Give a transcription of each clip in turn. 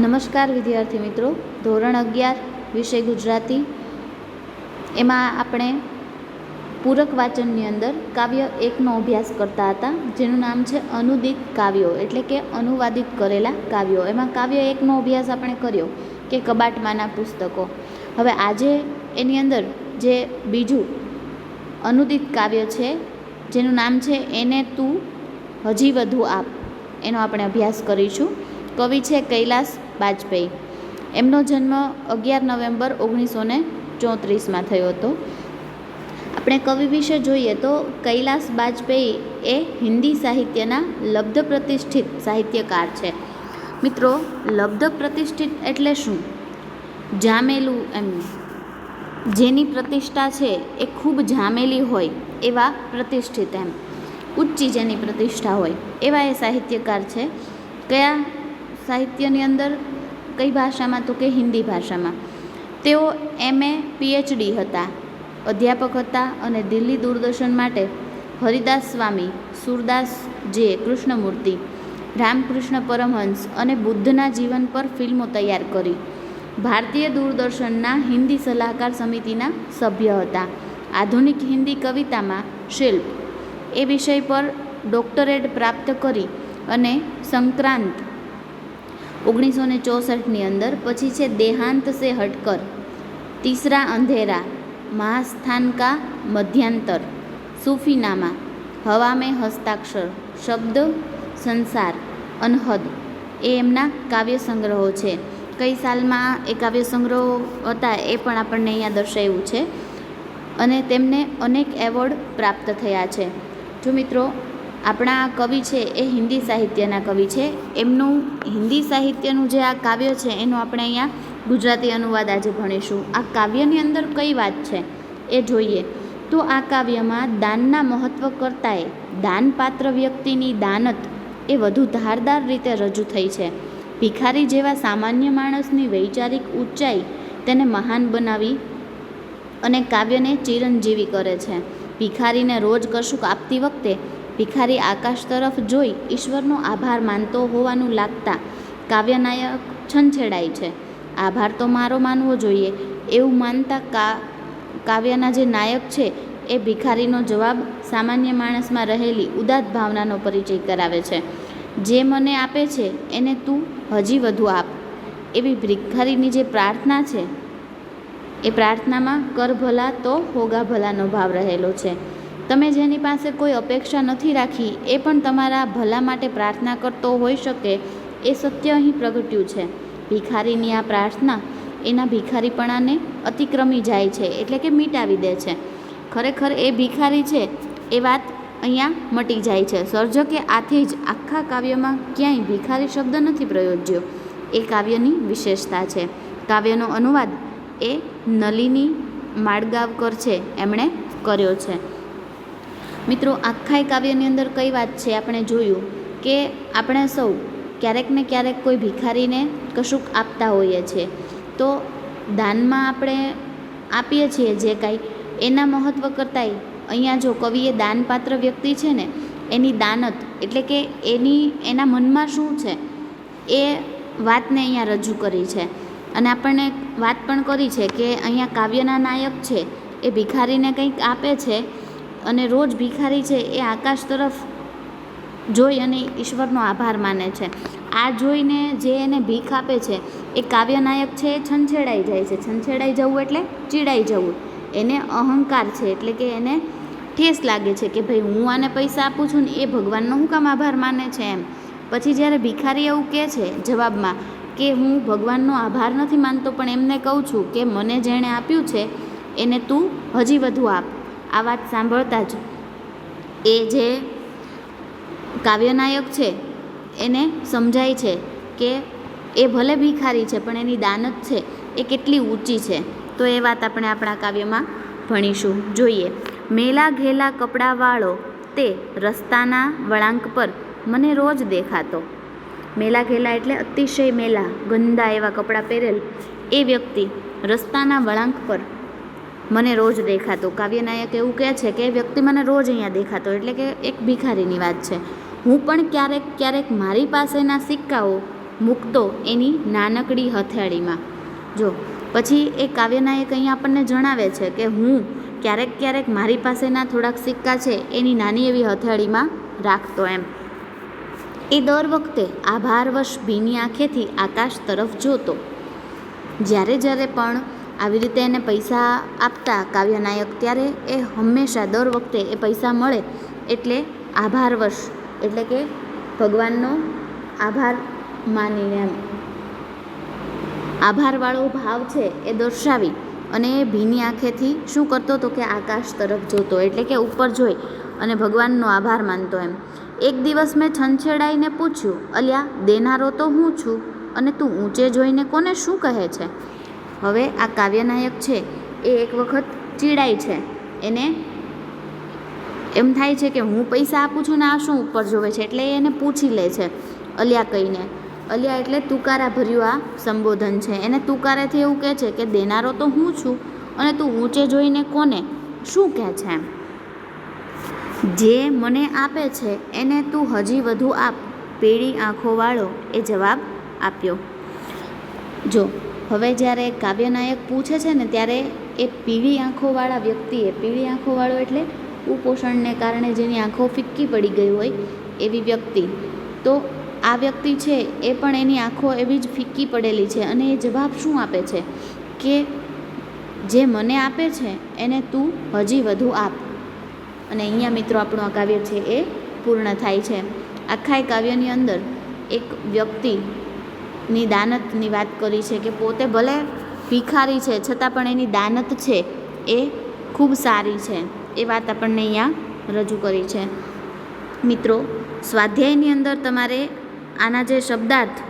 નમસ્કાર વિદ્યાર્થી મિત્રો. ધોરણ અગિયાર, વિષય ગુજરાતી. એમાં આપણે પૂરક વાચનની અંદર કાવ્ય એકનો અભ્યાસ કરતા હતા, જેનું નામ છે અનુદિત કાવ્યો, એટલે કે અનુવાદિત કરેલા કાવ્યો. એમાં કાવ્ય એકનો અભ્યાસ આપણે કર્યો કે કબાટમાંના પુસ્તકો. હવે આજે એની અંદર જે બીજું અનુદિત કાવ્ય છે, જેનું નામ છે એને તું હજી વધુ આપ. એનો આપણે અભ્યાસ કરીશું. કવિ છે કૈલાસ બાજપેયી. એમનો જન્મ અગિયાર નવેમ્બર ઓગણીસો ને ચોત્રીસમાં થયો હતો. આપણે કવિ વિશે જોઈએ તો કૈલાસ બાજપેયી એ હિન્દી સાહિત્યના લબ્ધ પ્રતિષ્ઠિત સાહિત્યકાર છે. મિત્રો, લબ્ધ પ્રતિષ્ઠિત એટલે શું? જામેલું એમ. જેની પ્રતિષ્ઠા છે એ ખૂબ જામેલી હોય એવા પ્રતિષ્ઠિત એમ. ઊંચી જેની પ્રતિષ્ઠા હોય એવા એ સાહિત્યકાર છે. કયા સાહિત્યની અંદર કઈ ભાષામાં તો કે હિન્દી ભાષામાં. તેઓ એમએ, પીએચડી હતા, અધ્યાપક હતા અને દિલ્હી દૂરદર્શન માટે હરિદાસ સ્વામી, સુરદાસ જે કૃષ્ણમૂર્તિ, રામકૃષ્ણ પરમહંસ અને બુદ્ધના જીવન પર ફિલ્મો તૈયાર કરી. ભારતીય દૂરદર્શનના હિન્દી સલાહકાર સમિતિના સભ્ય હતા. આધુનિક હિન્દી કવિતામાં શિલ્પ એ વિષય પર ડોક્ટરેટ પ્રાપ્ત કરી અને સંક્રાંત ઓગણીસો ને ચોસઠની અંદર પછી છે દેહાંત સે હટકર, તીસરા અંધેરા મહાસ્થાન કા મધ્યાંતર, સૂફીનામા હવા મેં હસ્તાક્ષર, શબ્દ, સંસાર, અનહદ, એ એમના કાવ્ય સંગ્રહો છે. કઈ સાલમાં એ કાવ્ય સંગ્રહો હતા એ પણ આપણને અહીંયા દર્શાવ્યું છે અને તેમને અનેક એવોર્ડ પ્રાપ્ત થયા છે. જો મિત્રો આપણા કવિ છે એ હિન્દી સાહિત્યના કવિ છે. એમનું હિન્દી સાહિત્યનું જે આ કાવ્ય છે એનું આપણે અહીંયા ગુજરાતી અનુવાદ આજે ભણીશું. આ કાવ્યની અંદર કઈ વાત છે એ જોઈએ. તો આ કાવ્યમાં દાનના મહત્ત્વ કરતાંય દાનપાત્ર વ્યક્તિની દાનત એ વધુ ધારદાર રીતે રજૂ થઈ છે. ભિખારી જેવા સામાન્ય માણસની વૈચારિક ઊંચાઈ તેને મહાન બનાવી અને કાવ્યને ચિરંજીવી કરે છે. ભિખારીને રોજ કશુંક આપતી વખતે ભિખારી આકાશ તરફ જોઈ ઈશ્વરનો આભાર માનતો હોવાનું લાગતા કાવ્યનાયક છંછેડાય છે. આભાર તો મારો માનવો જોઈએ. એવું માનતા કા, કાવ્યના જે નાયક છે, એ ભિખારીનો જવાબ સામાન્ય માણસમાં રહેલી ઉદાત ભાવનાનો પરિચય કરાવે છે. જે મને આપે છે, એને તું હજી વધુ આપ. એવી ભિખારીની જે પ્રાર્થના છે, એ પ્રાર્થનામાં કર ભલા તો હોગા ભલાનો ભાવ રહેલો છે. તમે જેની પાસે કોઈ અપેક્ષા નથી રાખી, એ પણ તમારા ભલા માટે પ્રાર્થના કરતો હોઈ શકે, એ સત્ય અહીં પ્રગટ્યું છે. ભિખારીની આ પ્રાર્થના એના ભિખારીપણાને અતિક્રમી જાય છે, એટલે કે મીટાવી દે છે. ખરેખર એ ભિખારી છે, એ વાત અહીંયા મટી જાય છે. સર્જકે આથી જ આખા કાવ્યમાં ક્યાંય ભિખારી શબ્દ નથી પ્રયોજ્યો. એ કાવ્યની વિશેષતા છે. કાવ્યનો અનુવાદ એ નલિની માડગાવકર છે, એમણે કર્યો છે. મિત્રો, આખા કાવ્યની અંદર કઈ વાત છે આપણે જોયું કે આપણે સૌ ક્યારેક ને ક્યારેક કોઈ ભિખારીને કશુંક આપતા હોઈએ છીએ તો દાનમાં આપણે આપીએ છીએ જે કાંઈ, એના મહત્ત્વ કરતાંય અહીંયા જો કવિએ દાનપાત્ર વ્યક્તિ છે ને, એની દાનત એટલે કે એની, એના મનમાં શું છે, એ વાતને અહીંયા રજૂ કરી છે. અને આપણને વાત પણ કરી છે કે અહીંયા કાવ્યના નાયક છે, એ ભિખારીને કંઈક આપે છે અને રોજ ભિખારી છે એ આકાશ તરફ જોઈ અને ઈશ્વરનો આભાર માને છે. આ જોઈને જે એને ભીખ આપે છે, એ કાવ્યનાયક છે એ છંછેડાઈ જાય છે. છંછેડાઈ જવું એટલે ચીડાઈ જવું. એને અહંકાર છે એટલે કે એને ઠેસ લાગે છે કે ભાઈ હું આને પૈસા આપું છું ને એ ભગવાનનો હું કામ આભાર માને છે એમ. પછી જ્યારે ભિખારી એવું કહે છે જવાબમાં કે હું ભગવાનનો આભાર નથી માનતો પણ એમને કહું છું કે મને જેણે આપ્યું છે, એને તું હજી વધુ આપ. આ વાત સાંભળતા જ એ જે કાવ્યનાયક છે, એને સમજાય છે કે એ ભલે ભિખારી છે, પણ એની દાનત છે. એ કેટલી ઊંચી છે. તો એ વાત આપણે આપણા કાવ્યમાં ભણીશું. જોઈએ. મેલા ઘેલા કપડાવાળો તે રસ્તાના વળાંક પર મને રોજ દેખાતો. મેલા ઘેલા એટલે અતિશય મેલા, ગંદા એવા કપડાં પહેરેલ એ વ્યક્તિ રસ્તાના વળાંક પર મને રોજ દેખાતો. કાવ્યનાયક એવું કહે છે કે, વ્યક્તિ મને રોજ અહીંયા દેખાતો. એટલે કે એક ભિખારીની વાત છે. હું પણ ક્યારેક ક્યારેક મારી પાસેના સિક્કાઓ મૂકતો એની નાનકડી હથેળીમાં. જો, પછી એ કાવ્યનાયક અહીંયા આપણને જણાવે છે કે, હું ક્યારેક ક્યારેક મારી પાસેના થોડાક સિક્કા છે એની નાની એવી હથેળીમાં રાખતો એમ. એ દર વખતે આભારવશ ભીની આંખેથી આકાશ તરફ જોતો. જ્યારે જ્યારે પણ આવી રીતે એને પૈસા આપતા કાવ્ય નાયક ત્યારે એ હંમેશા દર વખતે એ પૈસા મળે એટલે આભારવશ એટલે કે ભગવાનનો આભાર માનીને એમ. આભારવાળો ભાવ છે એ દર્શાવી અને એ ભીની આંખેથી શું કરતો હતો કે આકાશ તરફ જોતો, એટલે કે ઉપર જોઈ અને ભગવાનનો આભાર માનતો એમ. એક દિવસ મેં છંછેડાઈને પૂછ્યું, અલ્યા, દેનારો તો હું છું? અને તું ઊંચે જોઈને કોને શું કહે છે? હવે આ કાવ્યનાયક છે, એ એક વખત ચીડાય છે. એને એમ થાય છે કે હું પૈસા આપું છું ને આ શું ઉપર જોવે છે? એટલે એને પૂછી લે છે, અલ્યા કહીને. અલ્યા એટલે તુકારા ભર્યું આ સંબોધન છે. એને તુકારાથી એવું કહે છે કે દેનારો તો હું છું, અને તું ઊંચે જોઈને કોને? શું કહે છે એમ? જે મને આપે છે, એને તું હજી વધુ આપ. પીળી આંખોવાળો એ જવાબ આપ્યો. જો હવે જ્યારે કાવ્યનાયક પૂછે છે ને, ત્યારે એ પીળી આંખોવાળા વ્યક્તિએ પીળી આંખોવાળો એટલે કુપોષણને કારણે જેની આંખો ફિક્કી પડી ગઈ હોય એવી વ્યક્તિ. તો આ વ્યક્તિ છે એ પણ એની આંખો એવી જ ફિક્કી પડેલી છે અને એ જવાબ શું આપે છે? કે જે મને આપે છે, એને તું હજી વધુ આપ. અને અહીંયા મિત્રો આપણું આ કાવ્ય છે એ પૂર્ણ થાય છે. આખા એ કાવ્યની અંદર એક વ્યક્તિની દાનતની વાત કરી છે કે પોતે ભલે ભિખારી છે, છતાં પણ એની દાનત છે એ ખૂબ સારી છે. એ વાત આપણને અહીંયા રજૂ કરી છે. મિત્રો, સ્વાધ્યાયની અંદર તમારે આના જે શબ્દાર્થ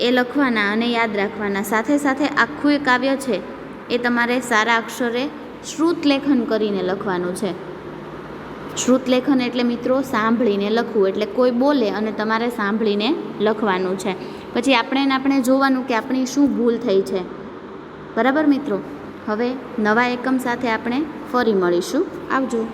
એ લખવાના અને યાદ રાખવાના. સાથે સાથે આખું એ કાવ્ય છે એ તમારે સારા અક્ષરે શ્રુત લેખન કરીને લખવાનું છે. શ્રુત લેખન એટલે મિત્રો સાંભળીને લખવું. એટલે કોઈ બોલે અને તમારે સાંભળીને લખવાનું છે. પછી આપણે ને આપણે જોવાનું કે આપણી શું ભૂલ થઈ છે. બરાબર મિત્રો? હવે નવા એકમ સાથે આપણે ફરી મળીશું. આવજો.